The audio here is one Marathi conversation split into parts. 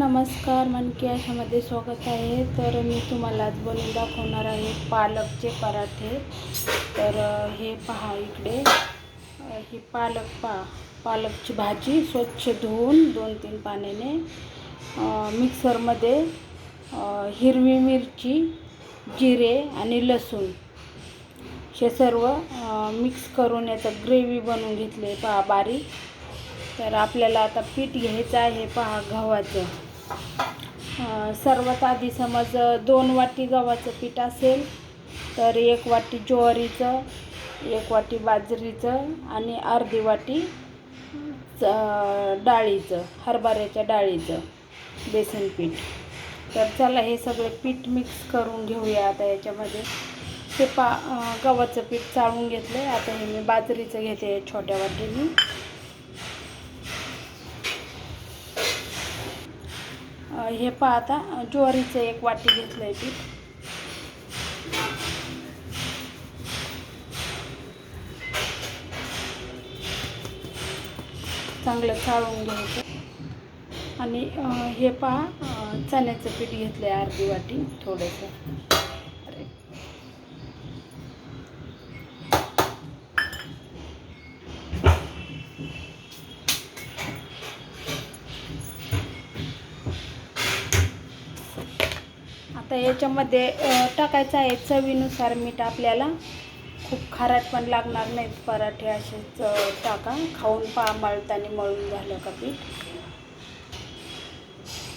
नमस्कार मनकी आशामध्ये स्वागत आहे. तर मी तुम्हाला आज बनवून दाखवणार आहे पालकचे पराठे. तर हे पहा इकडे. ही पालक पहा पालकची भाजी स्वच्छ धुवून दोन तीन पाण्याने मिक्सरमध्ये हिरवी मिरची जिरे आणि लसूण. हे सर्व मिक्स करून याचं ग्रेव्ही बनवून घेतले पहा बारीक. तर आपल्याला आता पीठ घ्यायचं आहे. पहा गव्हाचं. सर्वात आधी समज दोन वाटी गव्हाचं पीठ असेल तर एक वाटी ज्वारीचं एक वाटी बाजरीचं आणि अर्धी वाटी डाळीचं हरभऱ्याच्या डाळीचं बेसन पीठ. तर चला हे सगळे पीठ मिक्स करून घेऊया आता याच्यामध्ये. ते पा गव्हाचं पीठ चाळून घेतलं आहे आता हे मी बाजरीचं घेते छोट्या वाटीने. हे पहा आता ज्वारीचं एक वाटी घेतलं आहे पीठ. चांगलं चाळून घ्यायचं. आणि हे पहा चण्याचं पीठ घेतलं आहे अर्धी वाटी थोडंसं. याच्यामध्ये टाकायचं आहे चवीनुसार मीठ आपल्याला. खूप खारट पण लागणार नाहीत पराठे असेच टाका. खाऊन पहा मळताना मळून झालं का पीठ.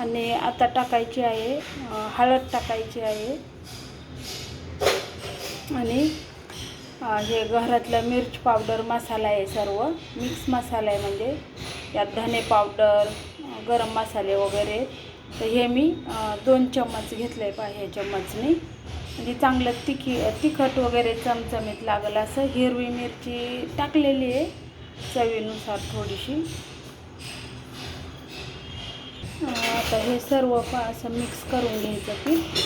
आणि आता टाकायची आहे हळद टाकायची आहे. आणि हे घरातलं मिर्च पावडर मसाला आहे सर्व. मिक्स मसाला आहे म्हणजे यात धने पावडर गरम मसाले वगैरे. तर हे मी दोन चम्मच घेतले आहे पहा ह्या चम्मचने. म्हणजे चांगलं तिखी तिखट वगैरे चमचमीत लागलं असं. हिरवी मिरची टाकलेली आहे चवीनुसार थोडीशी. आता हे सर्व पा असं मिक्स करून घ्यायचं पीठ.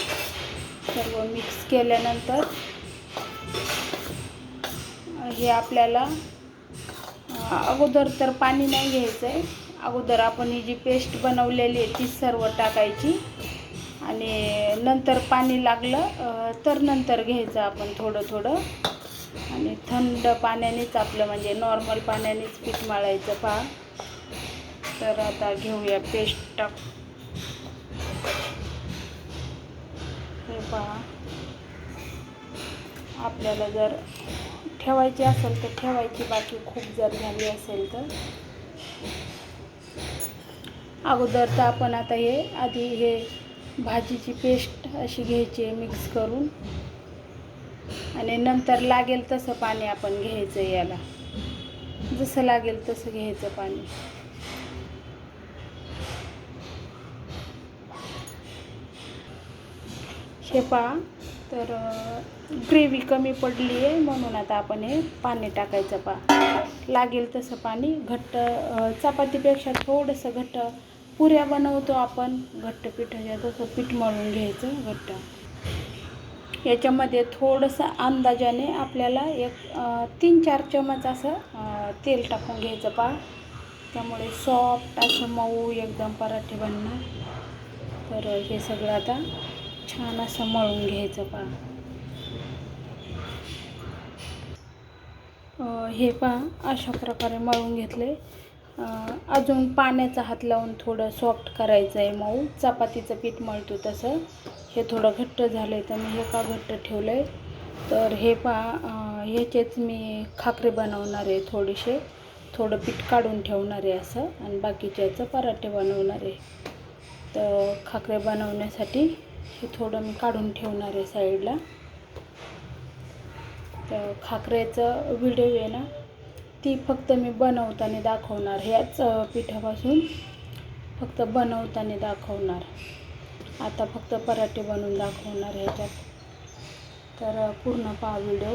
सर्व मिक्स केल्यानंतर हे आपल्याला अगोदर तर पाणी नाही घ्यायचं आहे अगोदर आपण ही जी पेस्ट बनवलेली आहे ती सर्व टाकायची. आणि नंतर पाणी लागलं तर नंतर घ्यायचं आपण थोडं थोडं आणि थंड पाण्यानेच आपलं म्हणजे नॉर्मल पाण्यानेच पीठ मळायचं पहा. तर आता घेऊया पेस्ट टाक हे पहा. आपल्याला जर ठेवायची असेल तर ठेवायची बाकी खूप जर झाली असेल तर. अगोदर तर आपण आता हे आधी हे भाजीची पेस्ट अशी घ्यायची आहे मिक्स करून. आणि नंतर लागेल तसं पाणी आपण घ्यायचं याला. जसं लागेल तसं घ्यायचं पाणी. हे पहा. तर ग्रेव्ही कमी पडली आहे म्हणून आता आपण हे पाणी टाकायचं पहा लागेल तसं पाणी. घट्ट चपातीपेक्षा थोडंसं घट्ट पुऱ्या बनवतो आपण. घट्ट पिठाच्या तसं पीठ मळून घ्यायचं घट्ट. याच्यामध्ये थोडंसं अंदाजाने आपल्याला एक तीन चार चमच असं तेल टाकून घ्यायचं पहा त्यामुळे सॉफ्ट असं मऊ एकदम पराठे बनणार. तर हे सगळं आता छान असं मळून घ्यायचं पहा हे पहा अशा प्रकारे मळून घेतले. अजून पाण्याचा हात लावून थोडं सॉफ्ट करायचं आहे मऊ. चपातीचं पीठ मळतो तसं. हे थोडं घट्ट झालं आहे तर मी हे का घट्ट ठेवलं आहे तर हे पहा ह्याचेच मी खाकरे बनवणार आहे थोडेसे. थोडं पीठ काढून ठेवणार आहे असं. आणि बाकीच्याचं याचं पराठे बनवणार आहे. तर खाकरे बनवण्यासाठी हे थोडं मी काढून ठेवणार आहे साईडला. तर खाकऱ्याचं व्हिडिओ आहे ना ती फक्त मी बनवताना दाखवणार. ह्याच पिठापासून फक्त बनवताना दाखवणार. आता फक्त पराठे बनवून दाखवणार ह्याच्यात. तर पूर्ण पहा व्हिडिओ.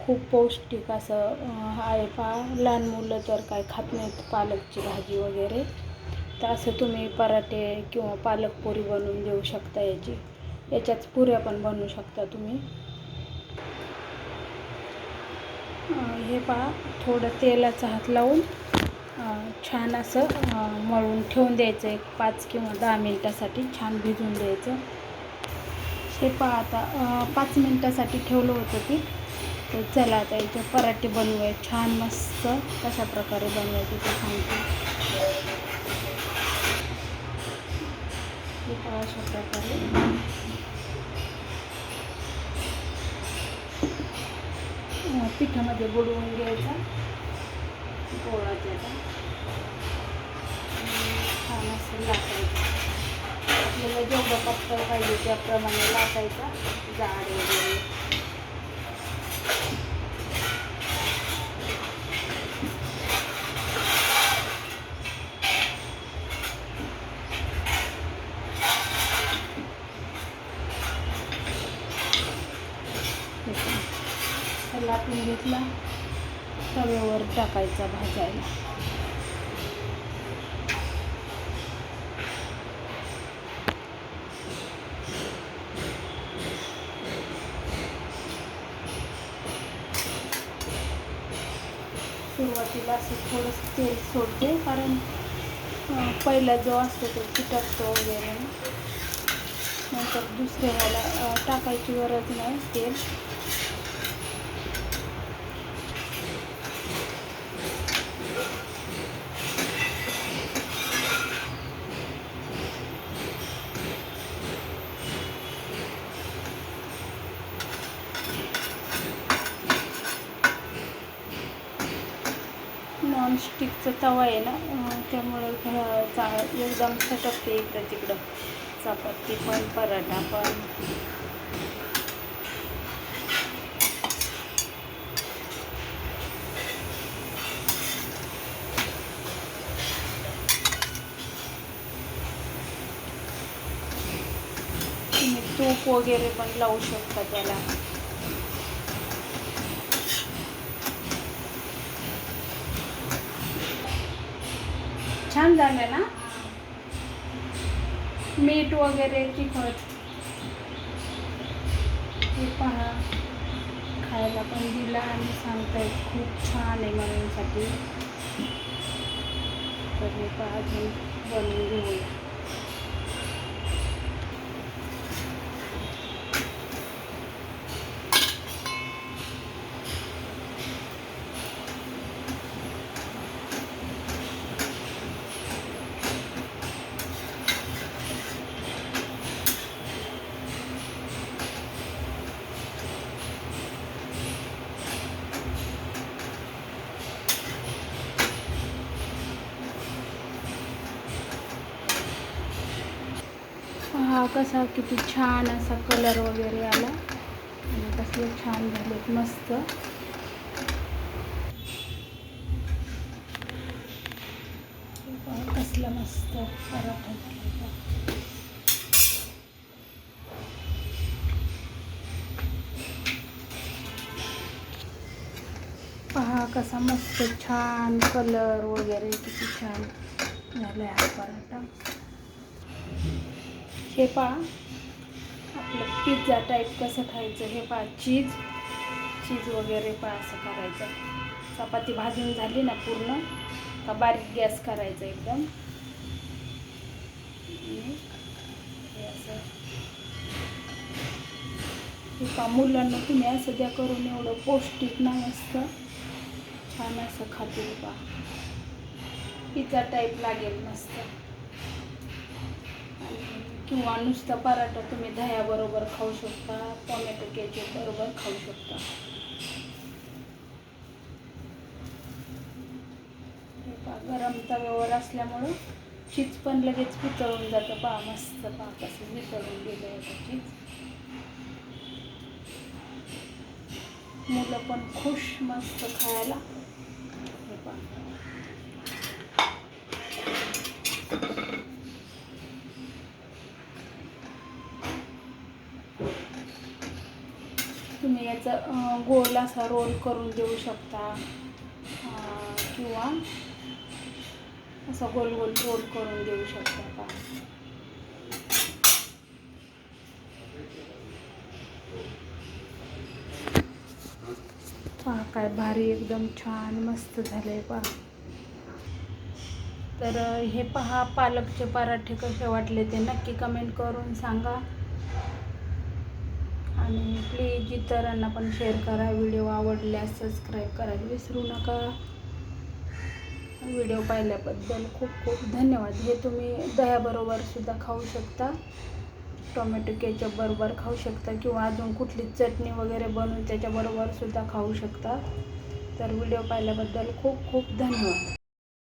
खूप पौष्टिक असं आहे पहा. लहान मुलं तर काय खात नाहीत पालकची भाजी वगैरे. तर असं तुम्ही पराठे किंवा पालक पोरी बनवून देऊ शकता याची. याच्याच पुऱ्या पण बनवू शकता तुम्ही. हे पहा थोडं तेलाचा हात लावून छान असं मळून ठेवून द्यायचं. एक पाच किंवा दहा मिनटासाठी छान भिजून द्यायचं. हे पहा आता पाच मिनटासाठी ठेवलं होतं ती. तर चला आता याचे पराठे बनवूया. छान मस्त कशा प्रकारे बनवायचे ते सांगते हे पहा अशा प्रकारे अं, पिठामध्ये बुडवून घ्यायचा. गोळा त्याचा. छान असं लाटायचं. आपल्याला जेवढं पातळ पाहिजे त्याप्रमाणे लाटायचा. जाड वगैरे. हा लाटून घेतला. तव्यावर टाकायचा भाजायला. सुरुवातीला असं थोडंसं तेल सोडते कारण पहिला जो असतो तो चिटकतो वगैरे. नंतर दुसऱ्याला ह्याला टाकायची गरज नाही तेल. नॉनस्टिकचा तवा आहे ना त्यामुळे चा एकदम सटकते इकडं तिकडं. चपाती पण पराठा पण. तुम्ही तूप वगैरे पण लावू शकता त्याला. छान झालं ना? मीठ वगैरे तिखट. हे पहा. खायला पण दिला आणि सांगताय खूप छान आहे म्हणूनसाठी तर हे पहा बनवून घेऊया. हा कसा किती छान असा कलर वगैरे आला. आणि कसले छान झालेत मस्त. कसला मस्त पराठा पहा कसा मस्त छान कलर वगैरे किती छान झाला हा पराठा. हे पहा. आपलं पिझ्झा टाईप कसं खायचं? हे पहा चीज चीज वगैरे पहा असं करायचं. चपाती भाजून झाली ना पूर्ण का बारीक गॅस करायचा एकदम. हे असं. हे पहा मुलांना तुम्ही असं द्या करून एवढं पौष्टिक ना मस्त. छान असं खातील पहा. पिझ्झा टाईप लागेल मस्त. किंवा नुसता पराठा तुम्ही दह्याबरोबर खाऊ शकता टोमॅटो केचप बरोबर खाऊ शकता. गरम तव्यावर असल्यामुळं चीज पण लगेच पितळून जातं पहा मस्त पा कसं वितळून गेलं आहे चीज मुलं पण खुश मस्त खायला. याचा गोल असा रोल करून देऊ शकता. किंवा असा गोल गोल रोल करून देऊ शकता का? पहा काय भारी एकदम छान मस्त झालंय पहा. तर हे पहा पालकचे पराठे कसे वाटले ते नक्की कमेंट करून सांगा. आणि प्लीज इतरांना पण शेअर करा. व्हिडिओ आवडल्यास सबस्क्राईब करायला विसरू नका. व्हिडिओ पाहिल्याबद्दल खूप खूप धन्यवाद. हे तुम्ही दह्याबरोबर सुद्धा खाऊ शकता. टोमॅटो केचप बरोबर खाऊ शकता किंवा अजून कुठली चटणी वगैरे बनवून त्याच्याबरोबर सुद्धा खाऊ शकता. तर व्हिडिओ पाहिल्याबद्दल खूप खूप धन्यवाद.